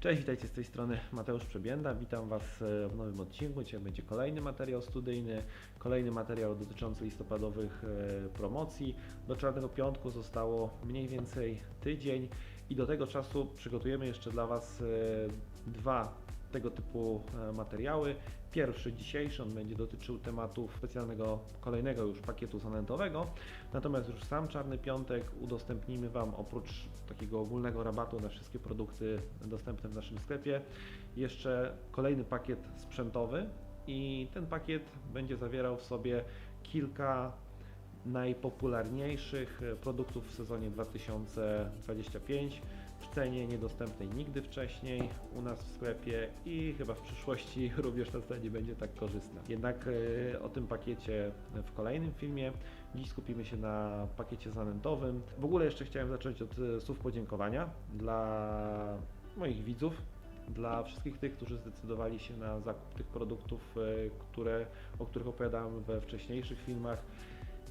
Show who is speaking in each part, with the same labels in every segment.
Speaker 1: Cześć, witajcie z tej strony Mateusz Przebienda. Witam Was e, w nowym odcinku. Dzisiaj będzie kolejny materiał studyjny, kolejny materiał dotyczący listopadowych e, promocji. Do Czarnego Piątku zostało mniej więcej tydzień i do tego czasu przygotujemy jeszcze dla Was e, dwa tego typu e, materiały. Pierwszy dzisiejszy, on będzie dotyczył tematu specjalnego, kolejnego już pakietu zanętowego. Natomiast już sam Czarny Piątek udostępnimy Wam oprócz takiego ogólnego rabatu na wszystkie produkty dostępne w naszym sklepie, jeszcze kolejny pakiet sprzętowy i ten pakiet będzie zawierał w sobie kilka najpopularniejszych e, produktów w sezonie 2025 w cenie niedostępnej nigdy wcześniej u nas w sklepie i chyba w przyszłości również ta cena nie będzie tak korzystna. Jednak e, o tym pakiecie w kolejnym filmie. Dziś skupimy się na pakiecie zanętowym. W ogóle jeszcze chciałem zacząć od e, słów podziękowania dla moich widzów, dla wszystkich tych, którzy zdecydowali się na zakup tych produktów, e, które, o których opowiadałem we wcześniejszych filmach.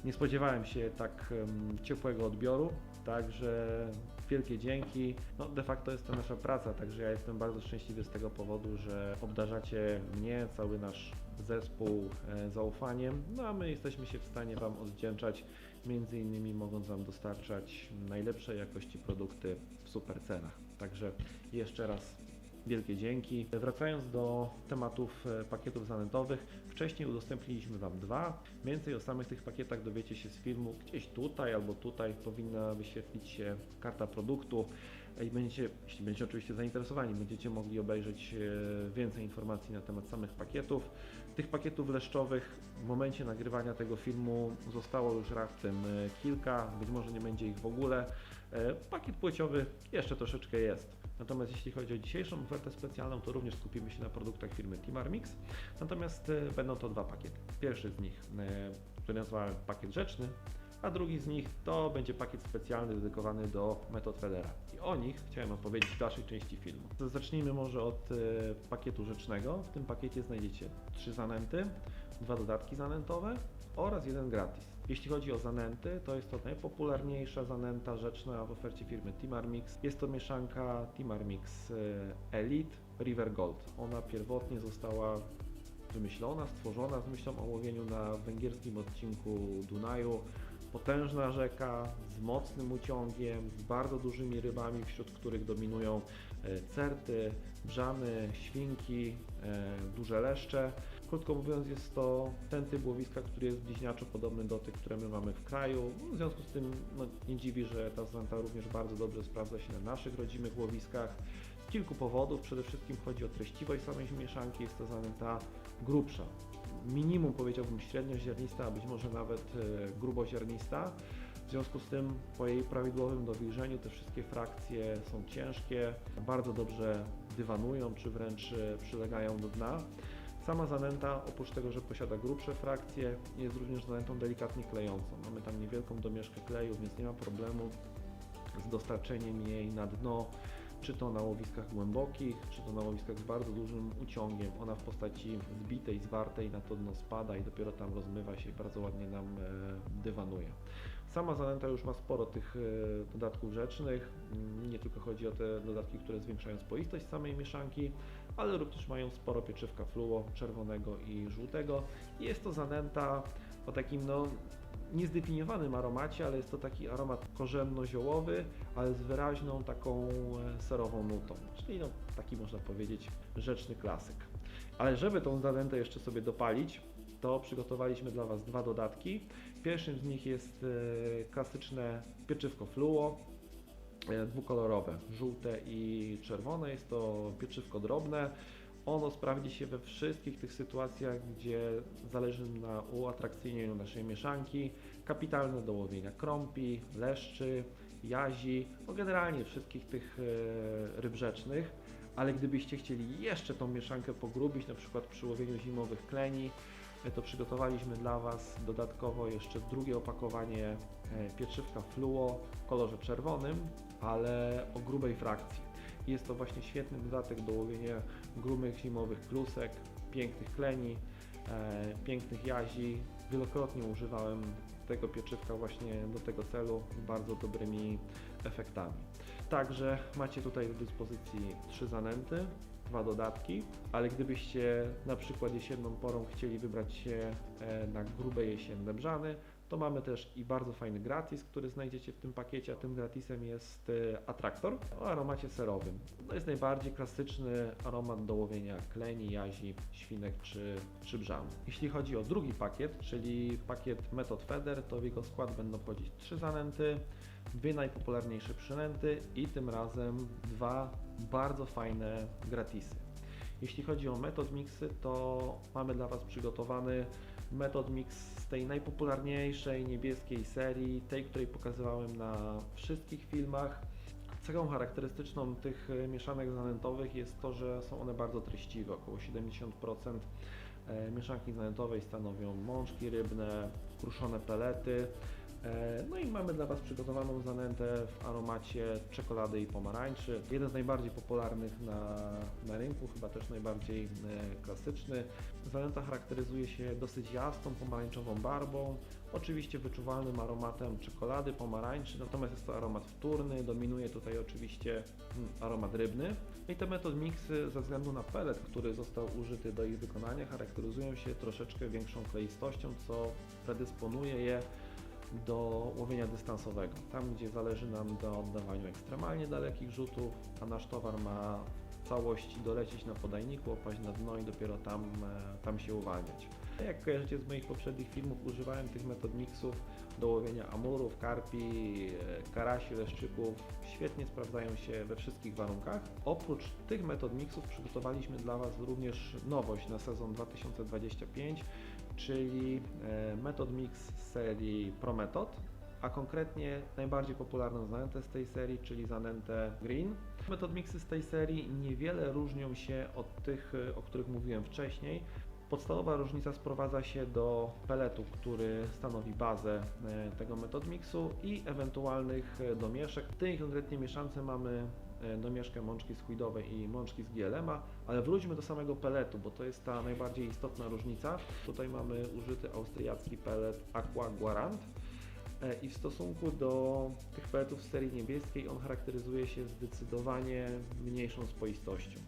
Speaker 1: Nie spodziewałem się tak ciepłego odbioru, także wielkie dzięki. No, de facto jest to nasza praca, także ja jestem bardzo szczęśliwy z tego powodu, że obdarzacie mnie, cały nasz zespół e, zaufaniem, no a my jesteśmy się w stanie Wam odwdzięczać, między innymi mogąc Wam dostarczać najlepszej jakości produkty w super cenach. Także jeszcze raz Wielkie dzięki. Wracając do tematów e, pakietów zanętowych, wcześniej udostępniliśmy Wam dwa. Więcej o samych tych pakietach dowiecie się z filmu. Gdzieś tutaj albo tutaj powinna wyświetlić się karta produktu i będziecie, jeśli będziecie oczywiście zainteresowani, będziecie mogli obejrzeć e, więcej informacji na temat samych pakietów. Tych pakietów leszczowych w momencie nagrywania tego filmu zostało już raptem e, kilka, być może nie będzie ich w ogóle. E, Pakiet płciowy jeszcze troszeczkę jest. Natomiast jeśli chodzi o dzisiejszą ofertę specjalną, to również skupimy się na produktach firmy Timarmix. Natomiast e, będą to dwa pakiety. Pierwszy z nich, e, który nazwałem pakiet rzeczny, a drugi z nich to będzie pakiet specjalny dedykowany do metod Federa. I o nich chciałem opowiedzieć w dalszej części filmu. Zacznijmy może od e, pakietu rzecznego. W tym pakiecie znajdziecie trzy zanęty, dwa dodatki zanętowe oraz jeden gratis. Jeśli chodzi o zanęty, to jest to najpopularniejsza zanęta rzeczna w ofercie firmy Timarmix. Jest to mieszanka Timarmix e, Elite River Gold. Ona pierwotnie została wymyślona, stworzona z myślą o łowieniu na węgierskim odcinku Dunaju. Potężna rzeka z mocnym uciągiem, z bardzo dużymi rybami, wśród których dominują e, certy, brzany, świnki, e, duże leszcze. Krótko mówiąc, jest to ten typ łowiska, który jest bliźniaczo podobny do tych, które my mamy w kraju. W związku z tym no, nie dziwi, że ta zanęta również bardzo dobrze sprawdza się na naszych rodzimych łowiskach. Z kilku powodów. Przede wszystkim chodzi o treściwość samej mieszanki. Jest to zanęta grubsza. Minimum powiedziałbym średnioziarnista, a być może nawet e, gruboziarnista. W związku z tym po jej prawidłowym dowilżeniu te wszystkie frakcje są ciężkie, bardzo dobrze dywanują czy wręcz e, przylegają do dna. Sama zanęta, oprócz tego, że posiada grubsze frakcje, jest również zanętą delikatnie klejącą. Mamy tam niewielką domieszkę kleju, więc nie ma problemu z dostarczeniem jej na dno, czy to na łowiskach głębokich, czy to na łowiskach z bardzo dużym uciągiem. Ona w postaci zbitej, zwartej na to dno spada i dopiero tam rozmywa się i bardzo ładnie nam e, dywanuje. Sama zanęta już ma sporo tych e, dodatków rzecznych. Mm, Nie tylko chodzi o te dodatki, które zwiększają spoistość samej mieszanki, ale również mają sporo pieczywka fluo czerwonego i żółtego. Jest to zanęta o takim no niezdefiniowanym aromacie, ale jest to taki aromat korzenno-ziołowy, ale z wyraźną taką e, serową nutą, czyli no, taki można powiedzieć rzeczny klasyk. Ale żeby tą zanętę jeszcze sobie dopalić, to przygotowaliśmy dla Was dwa dodatki. Pierwszym z nich jest e, klasyczne pieczywko fluo, e, dwukolorowe, żółte i czerwone. Jest to pieczywko drobne. Ono sprawdzi się we wszystkich tych sytuacjach, gdzie zależy nam na uatrakcyjnieniu naszej mieszanki. Kapitalne do łowienia krąpi, leszczy, jazi, no generalnie wszystkich tych e, ryb rzecznych. Ale gdybyście chcieli jeszcze tą mieszankę pogrubić, na przykład przy łowieniu zimowych kleni, to przygotowaliśmy dla Was dodatkowo jeszcze drugie opakowanie e, pieczywka fluo w kolorze czerwonym, ale o grubej frakcji. Jest to właśnie świetny dodatek do łowienia grubych zimowych klusek, pięknych kleni, e, pięknych jazi. Wielokrotnie używałem tego pieczywka właśnie do tego celu z bardzo dobrymi efektami. Także macie tutaj do dyspozycji trzy zanęty, dwa dodatki, ale gdybyście na przykład jesienną porą chcieli wybrać się e, na grube jesienne brzany, to mamy też i bardzo fajny gratis, który znajdziecie w tym pakiecie, a tym gratisem jest e, atraktor o aromacie serowym. To jest najbardziej klasyczny aromat do łowienia kleni, jazi, świnek czy, czy. Jeśli chodzi o drugi pakiet, czyli pakiet Method Feather, to w jego skład będą wchodzić trzy zanęty, dwie najpopularniejsze przynęty i tym razem dwa bardzo fajne gratisy. Jeśli chodzi o metod mixy, to mamy dla Was przygotowany metod mix z tej najpopularniejszej niebieskiej serii, tej, której pokazywałem na wszystkich filmach. Cechą charakterystyczną tych e, mieszanek zanętowych jest to, że są one bardzo treściwe. Około 70% e, mieszanki zanętowej stanowią mączki rybne, kruszone pelety. E, No i mamy dla Was przygotowaną zanętę w aromacie czekolady i pomarańczy. Jeden z najbardziej popularnych na, na rynku, chyba też najbardziej e, klasyczny. Zanęta charakteryzuje się dosyć jasną, pomarańczową barbą, oczywiście wyczuwalnym aromatem czekolady, pomarańczy, natomiast jest to aromat wtórny, dominuje tutaj oczywiście mm, aromat rybny. I te metod mixy ze względu na pelet, który został użyty do ich wykonania, charakteryzują się troszeczkę większą kleistością, co predysponuje je do łowienia dystansowego. Tam, gdzie zależy nam na oddawaniu ekstremalnie dalekich rzutów, a nasz towar ma w całości dolecieć na podajniku, opaść na dno i dopiero tam, e, tam się uwalniać. Jak kojarzycie z moich poprzednich filmów, używałem tych metod mixów do łowienia amurów, karpi, e, karasi, leszczyków. Świetnie sprawdzają się we wszystkich warunkach. Oprócz tych metod mixów przygotowaliśmy dla Was również nowość na sezon 2025, czyli e, metod mix z serii ProMethod, a konkretnie najbardziej popularną zanętę z tej serii, czyli zanętę Green. Metod mixy z tej serii niewiele różnią się od tych, o których mówiłem wcześniej. Podstawowa różnica sprowadza się do peletu, który stanowi bazę e, tego metod mixu i ewentualnych e, domieszek. W tej konkretnie mieszance mamy domieszkę mączki squidowej i mączki z GLM-a, ale wróćmy do samego peletu, bo to jest ta najbardziej istotna różnica. Tutaj mamy użyty austriacki pelet Aqua Guarant. E, I w stosunku do tych peletów z serii niebieskiej on charakteryzuje się zdecydowanie mniejszą spoistością.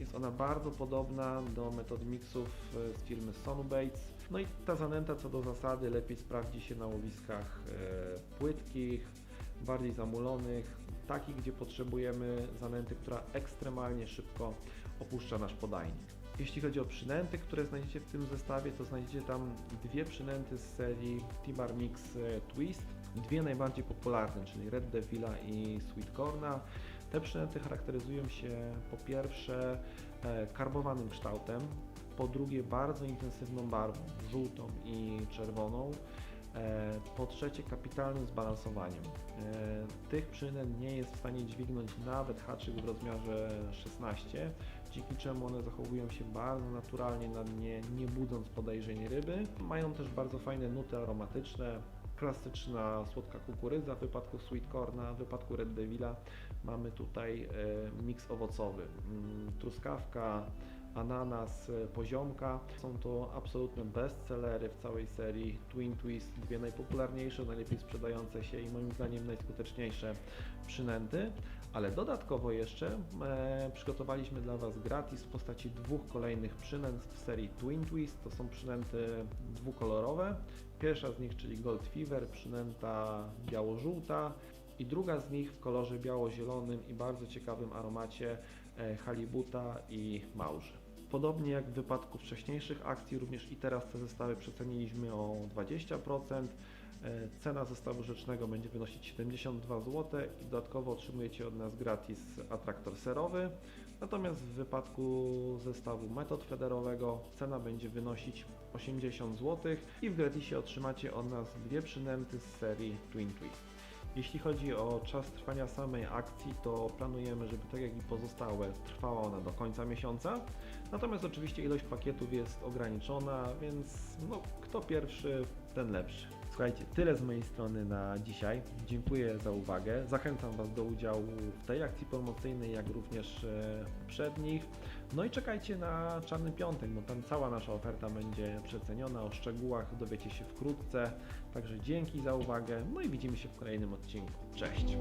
Speaker 1: Jest ona bardzo podobna do metod mixów e, z firmy Sonubaits. No i ta zanęta co do zasady lepiej sprawdzi się na łowiskach e, płytkich, bardziej zamulonych, takich gdzie potrzebujemy zanęty, która ekstremalnie szybko opuszcza nasz podajnik. Jeśli chodzi o przynęty, które znajdziecie w tym zestawie, to znajdziecie tam dwie przynęty z serii Timar Mix e, Twist. Dwie najbardziej popularne, czyli Red Devila i Sweet Corna. Te przynęty charakteryzują się po pierwsze e, karbowanym kształtem, po drugie bardzo intensywną barwą, żółtą i czerwoną, po trzecie kapitalnym zbalansowaniem. E, Tych przynęt nie jest w stanie dźwignąć nawet haczyk w rozmiarze 16, dzięki czemu one zachowują się bardzo naturalnie na dnie, nie budząc podejrzeń ryby. Mają też bardzo fajne nuty aromatyczne, klasyczna słodka kukurydza w wypadku sweet corna, w wypadku red devila mamy tutaj e, miks owocowy, Mm, truskawka, ananas, e, poziomka. Są to absolutne bestsellery w całej serii Twin Twist, dwie najpopularniejsze, najlepiej sprzedające się i moim zdaniem najskuteczniejsze przynęty. Ale dodatkowo jeszcze e, przygotowaliśmy dla Was gratis w postaci dwóch kolejnych przynęt w serii Twin Twist. To są przynęty dwukolorowe. Pierwsza z nich, czyli Gold Fever, przynęta biało-żółta i druga z nich w kolorze biało-zielonym i bardzo ciekawym aromacie e, halibuta i małży. Podobnie jak w wypadku wcześniejszych akcji, również i teraz te zestawy przeceniliśmy o 20%. E, Cena zestawu rzecznego będzie wynosić 72 zł i dodatkowo otrzymujecie od nas gratis atraktor serowy. Natomiast w wypadku zestawu metod federowego cena będzie wynosić 80 zł i w gratisie otrzymacie od nas dwie przynęty z serii Twin Twist. Jeśli chodzi o czas trwania samej akcji, to planujemy, żeby tak jak i pozostałe trwała ona do końca miesiąca. Natomiast oczywiście ilość pakietów jest ograniczona, więc no, kto pierwszy, ten lepszy. Słuchajcie, tyle z mojej strony na dzisiaj. Dziękuję za uwagę. Zachęcam Was do udziału w tej akcji promocyjnej, jak również e, poprzednich. No i czekajcie na Czarny Piątek, bo tam cała nasza oferta będzie przeceniona. O szczegółach dowiecie się wkrótce. Także dzięki za uwagę. No i widzimy się w kolejnym odcinku. Cześć!